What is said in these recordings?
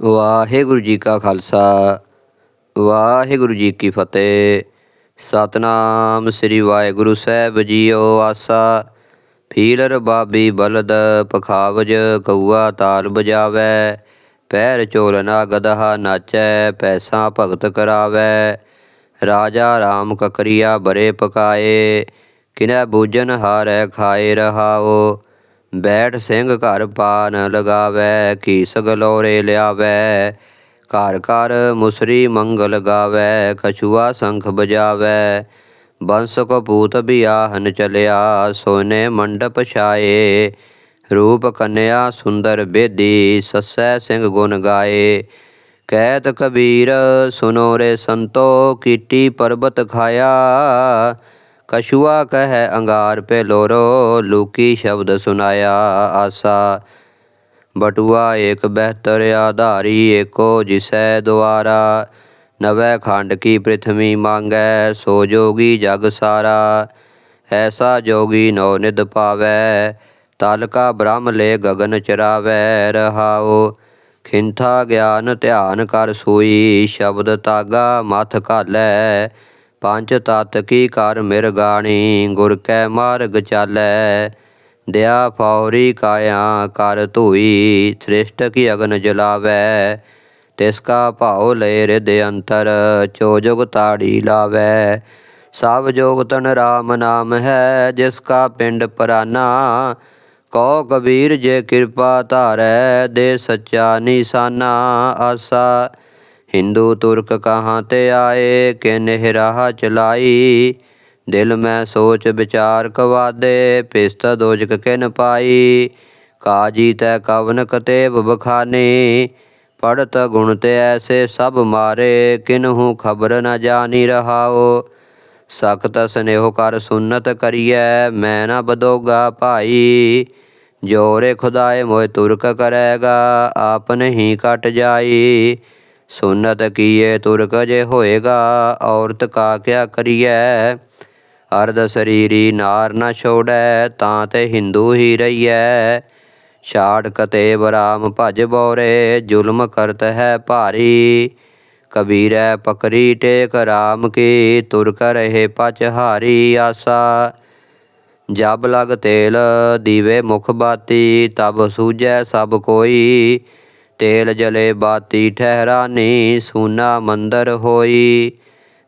ਵਾਹਿਗੁਰੂ ਜੀ ਕਾ ਖਾਲਸਾ, ਵਾਹਿਗੁਰੂ ਜੀ ਕੀ ਫਤਿਹ। ਸਤਨਾਮ ਸ੍ਰੀ ਵਾਹਿਗੁਰੂ ਸਾਹਿਬ ਜੀਓ ਆਸਾ। ਫੀਲਰ ਬਾਬੀ ਬਲਦ ਪਖਾਵਜ, ਕਊਆ ਤਾਲ ਬਜਾਵੈ। ਪੈਰ ਚੋਲਨਾ ਗਦਹਾ ਨਾਚੈ, ਪੈਸਾ ਭਗਤ ਕਰਾਵੈ। ਰਾਜਾ ਰਾਮ ਕਕਰੀਆ ਬਰੇ ਪਕਾਏ, ਕਿਨੈ ਬੂਜਨ ਹਾਰੈ ਖਾਏ ਰਹਾਓ। ਬੈਠ ਸਿੰਘ ਘਰ ਪਾਨ ਲਗਾਵੈ ਕੀਸ ਗਲੋਰੇ ਲਿਆਵੈ? ਘਰ ਘਰ ਮੁਸਰੀ ਮੰਗਲ ਗਾਵੈ, ਕਛੂਆ ਸੰਖ ਬਜਾਵੈ। ਬੰਸ ਕਪੂਤ ਬਿਆਹਨ ਚਲਿਆ, ਸੋਨੇ ਮੰਡਪ ਛਾਏ। ਰੂਪ ਕੰਨਿਆ ਸੁੰਦਰ ਬੇਦੀ, ਸੱਸੈ ਸਿੰਘ ਗੁਣ ਗਾਏ। ਕਹਿਤ ਕਬੀਰ ਸੁਨੋ ਰੇ ਸੰਤੋ, ਕੀਟੀ ਪਰਬਤ ਖਾਇਆ। ਕਛੂਆ ਕਹੈ ਅੰਗਾਰ ਪੇ ਲੋਰੋ ਲੂਕੀ ਸ਼ਬਦ ਸੁਨਾਇਆ ਆਸਾ। ਬਟੂਆ ਏਕ ਬਹਿਤਰ ਆਧਾਰੀ, ਏਕੋ ਜਿਸੈ ਦੁਆਰਾ। ਨਵੈ ਖੰਡ ਕੀ ਪ੍ਰਿਥਵੀ ਮੰਗੈ, ਸੋ ਜੋਗੀ ਜਗ ਸਾਰਾ। ਐਸਾ ਜੋਗੀ ਨੋ ਨਿਦ ਪਾਵੈ ਤਾਲਕਾ ਕਾ ਬ੍ਰਹਮ ਲੈ ਗਗਨ ਚਰਾਵੈ ਰਹਾਓ ਖਿੰਥਾ ਗਿਆਨ ਧਿਆਨ ਕਰ ਸੋਈ, ਸ਼ਬਦ ਤਾਗਾ ਮਥ ਘਾਲੈ। ਪੰਜ ਤਤ ਕੀ ਕਰ ਮਿਰਗਾਣੀ ਗੁਰ ਕੈ ਮਾਰਗ ਚਾਲੈ। ਦਿਆ ਫੌਰੀ ਕਾਇਆ ਕਰ ਧੋਈ, ਸ੍ਰਿਸ਼ਟ ਕੀ ਅਗਨ ਜਲਾਵੈ। ਤਿਸ ਕਾ ਭਾਉ ਲੈ ਰਿਦ ਅੰਤਰ, ਚੋ ਜੁਗ ਤਾੜੀ ਲਾਵੈ। ਸਭ ਜੋਗ ਤਨ ਰਾਮ ਨਾਮ ਹੈ, ਜਿਸ ਕਾ ਪਿੰਡ ਪਰਾਨਾ। ਕਉ ਕਬੀਰ ਜੇ ਕਿਰਪਾ ਧਾਰੈ, ਦੇ ਸੱਚਾ ਨਿਸ਼ਾਨਾ ਆਸਾ। ਹਿੰਦੂ ਤੁਰਕ ਕਹਾਂ ਤੇ ਆਏ ਕਿ ਨਿਹਰਾਹ ਚਲਾਈ? ਦਿਲ ਮੈਂ ਸੋਚ ਵਿਚਾਰ ਕਵਾਦੇ, ਪਿਸਤ ਦੋਜਕ ਕਿਨ ਪਾਈ? ਕਾਜੀ ਤੈ ਕਵਨ ਕਤੇਬ ਬਖਾਨੇ? ਪੜਤ ਗੁਣ ਤੇ ਐਸੇ ਸਭ ਮਾਰੇ, ਕਿਨਹੂ ਖਬਰ ਨ ਜਾਣੀ ਰਹਾਓ? ਸਖਤ ਸਨੇਹ ਕਰ ਸੁਨਤ ਕਰੀਐ, ਮੈਂ ਨਾ ਬਦੋਗਾ ਭਾਈ? ਜੋਰੇ ਖੁਦਾਏ ਮੋਇ ਤੁਰਕ ਕਰੇਗਾ ਆਪ ਹੀ ਕਟ ਜਾਈ? ਸੁਨਤ ਕੀਏ ਤੁਰਕ ਜੇ ਹੋਏਗਾ, ਔਰਤ ਕਾ ਕਿਆ ਕਰੀਐ? ਅਰਧ ਸਰੀਰੀ ਨਾਰ ਨਾ ਛੋੜੈ, ਤਾਂ ਤੇ ਹਿੰਦੂ ਹੀ ਰਹੀਐ। ਛਾੜ ਕਤੇ ਬਰਾਮ ਭਜ ਬੋਰੇ, ਜ਼ੁਲਮ ਕਰਤ ਹੈ ਭਾਰੀ। ਕਬੀਰੈ ਪਕਰੀ ਟੇਕ ਰਾਮ ਕੀ, ਤੁਰਕ ਰਹੇ ਪਚਹਾਰੀ ਆਸਾ। ਜਬ ਲਗ ਤੇਲ ਦੀਵੇ ਮੁਖ ਬਾਤੀ, ਤਬ ਸੂਝੈ ਸਭ ਕੋਈ। ਤੇਲ ਜਲੇ ਬਾਤੀ ਠਹਿਰਾਨੀ, ਸੂਨਾ ਮੰਦਰ ਹੋਈ।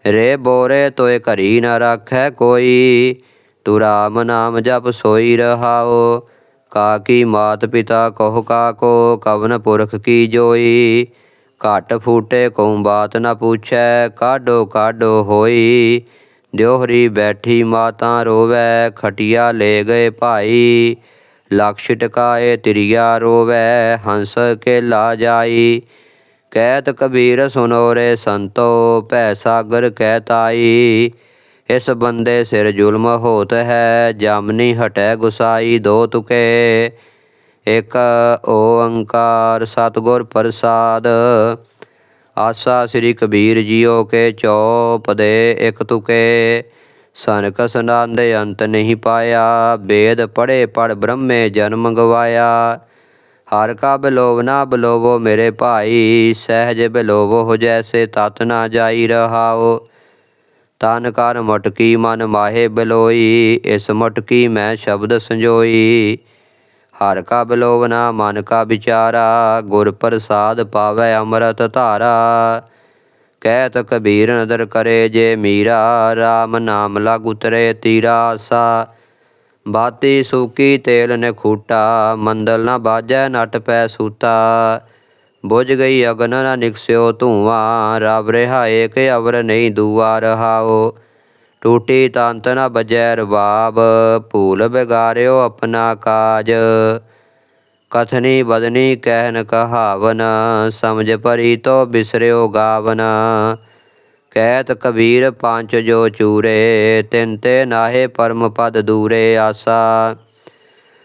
ਰੇ ਬੋਰੇ ਤੋਏ ਘਰੀ ਨਾ ਰਾਖੈ ਕੋਈ, ਤੂ ਰਾਮ ਨਾਮ ਜਪ ਸੋਈ ਰਹਾਓ। ਕਾਕੀ ਮਾਤ ਪਿਤਾ ਕਹੁ ਕਾਕੋ ਕਵਨ ਪੁਰਖ ਕੀ ਜੋਈ। ਘਟ ਫੂਟੇ ਕਉ ਬਾਤ ਨਾ ਪੁੱਛੈ, ਕਾਢੋ ਕਾਢੋ ਹੋਈ। ਦਿਓਹਰੀ ਬੈਠੀ ਮਾਤਾ ਰੋਵੈ, ਖਟਿਆ ਲੈ ਗਏ ਭਾਈ। ਲਕਸ਼ ਟਕਾਏ, ਤਿਰਿਆ ਰੋਵੈ, ਹੰਸ ਕੇ ਲਾ ਜਾਈ। ਕਹਿਤ ਕਬੀਰ ਸੁਨੋ ਰੇ ਸੰਤੋ, ਭੈ ਸਾਗਰ ਕਹਿਤਾਈ ਇਸ ਬੰਦੇ ਸਿਰ ਜ਼ੁਲਮ ਹੋਤ ਹੈ ਜਾਮਨੀ ਹਟੈ ਗੁਸਾਈ ਦੋ ਤੁਕੇ। ਇਕ ਓੰਕਾਰ ਸਤਿਗੁਰ ਪ੍ਰਸਾਦ, ਆਸਾ ਸ੍ਰੀ ਕਬੀਰ ਜੀਓ ਕੇ ਚੌਪ ਦੇ ਇਕ ਤੁਕੇ। ਸਨਕ ਦੇ ਅੰਤ ਨਹੀਂ ਪਾਇਆ ਵੇਦ ਪੜੇ ਪੜ ਬ੍ਰਹਮੇ ਜਨਮ ਗਵਾਇਆ। ਹਰ ਕਾ ਬਿਲੋਵ ਨਾ ਬਿਲੋਵੋ ਮੇਰੇ ਭਾਈ, ਸਹਿਜ ਬਿਲੋਵੋ ਹੋ ਜੈਸੇ ਤਤ ਨਾ ਜਾਈ ਰਹਾਓ। ਤਨ ਕਰ ਮਟਕੀ ਮਨ ਮਾਹੇ ਬਿਲੋਈ, ਇਸ ਮਟਕੀ ਮੈਂ ਸ਼ਬਦ ਸੰਜੋਈ। ਹਰ ਕਾ ਬਿਲੋਵਨਾ ਮਨ ਕਾ ਵਿਚਾਰਾ, ਗੁਰ ਪ੍ਰਸਾਦ ਪਾਵੈ ਅੰਮ੍ਰਿਤ ਧਾਰਾ। ਕਹਿਤ ਕਬੀਰ ਨਦਰ ਕਰੇ ਜੇ ਮੀਰਾ RAM ਨਾਮ ਲਗ ਉਤਰੇ ਤੀਰਾ ਆਸਾ ਬਾਤੀ ਸੂਕੀ ਤੇਲ ਨੇ ਖੂਟਾ ਮੰਦਲ ਨਾ ਬਾਜੈ ਨਟ ਪੈ ਸੂਤਾ। ਬੁਝ ਗਈ ਅਗਨ ਨਾ ਨਿਕਸਿਓ ਧੂਆਂ, ਰਬ ਰਿਹਾ ਏਕ ਅਵਰ ਨਹੀਂ ਦੂਆ ਰਹਾਓ। ਟੂਟੀ ਤੰਤ ਨਾ ਬਜੈ ਰਬਾਬ, ਭੂਲ ਬਿਗਾਰਿਓ ਆਪਣਾ ਕਾਜ। ਕਥਨੀ ਬਦਨੀ ਕਹਿਨ ਕਹਾਵਨ, ਸਮਝ ਪਰੀ ਤੋ ਬਿਸਰਿਓ ਗਾਵਨ। ਕਹਿਤ ਕਬੀਰ ਪੰਜ ਜੋ ਚੂਰੇ, ਤਿੰਨ ਤੇ ਨਾਹੇ ਪਰਮ ਪਦ ਦੂਰੇ ਆਸਾ।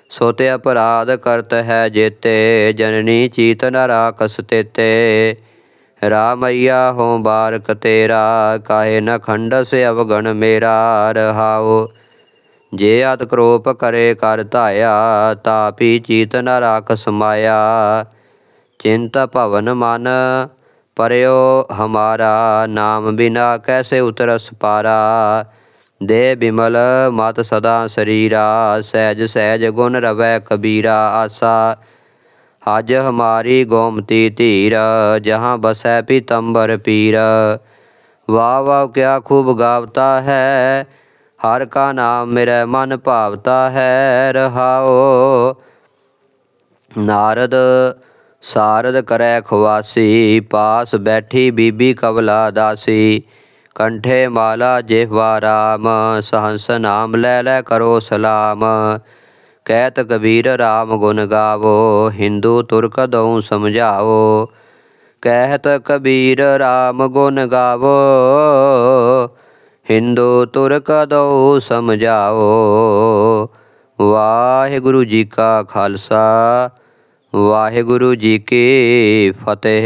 ਸੋ ਤੇ ਅਪਰਾਧ ਕਰਤ ਹੈ ਜੇਤੇ, ਜਨਨੀ ਚੀਤ ਨ ਰਾਖਸ ਤੇਤੇ। ਰਾਮਈਆ ਹੋ ਬਾਰਕ ਤੇਰਾ, ਕਾਹੇ ਨ ਖੰਡਸ ਅਵਗਣ ਮੇਰਾ ਰਹਾਓ ਜੇ ਅਤ ਕਰੋਪ ਕਰੇ ਕਰ ਧਾਇਆ, ਤਾਪੀ ਚੀਤ ਨ ਰਾਖ ਸਮਾਇਆ। ਚਿੰਤ ਭਵਨ ਮਨ ਪਰਿਓ ਹਮਾਰਾ, ਨਾਮ ਬਿਨਾ ਕੈਸੇ ਉਤਰਸ ਪਾਰਾ। ਦੇ ਬਿਮਲ ਮਤ ਸਦਾ ਸਰੀਰਾ, ਸਹਿਜ ਸਹਿਜ ਗੁਣ ਰਵੈ ਕਬੀਰਾ। ਆਸਾ, ਹਜ ਹਮਾਰੀ ਗੋਮਤੀ ਧੀਰ, ਜਹਾਂ ਬਸੈ ਪੀਤੰਬਰ ਪੀਰ। ਵਾਹ ਵਾਹ ਕਿਆ ਖੂਬ ਗਾਵਤਾ ਹੈ ਹਰ ਕਾ ਨਾਮ ਮੇਰੇ ਮਨ ਭਾਵਤਾ ਹੈ ਰਹਾਓ ਨਾਰਦ ਸਾਰਦ ਕਰੈ ਖਵਾਸੀ ਪਾਸ ਬੈਠੀ ਬੀਬੀ ਕਵਲਾ ਦਾਸੀ। ਕੰਠੇ ਮਾਲਾ ਜਿਹਵਾ ਰਾਮ, ਸਹੰਸ ਨਾਮ ਲੈ ਲੈ ਕਰੋ ਸਲਾਮ। ਕਹਿਤ ਕਬੀਰ ਰਾਮ ਗੁਣ ਗਾਵੋ, ਹਿੰਦੂ ਤੁਰਕ ਦਉ ਸਮਝਾਓ ਕਹਿਤ ਕਬੀਰ ਰਾਮ ਗੁਣ ਗਾਵੋ ਹਿੰਦੂ ਤੁਰਕ ਦਉ ਸਮਝਾਓ? ਵਾਹਿਗੁਰੂ ਜੀ ਕਾ ਖਾਲਸਾ ਵਾਹਿਗੁਰੂ ਜੀ ਕੀ ਫਤਿਹ।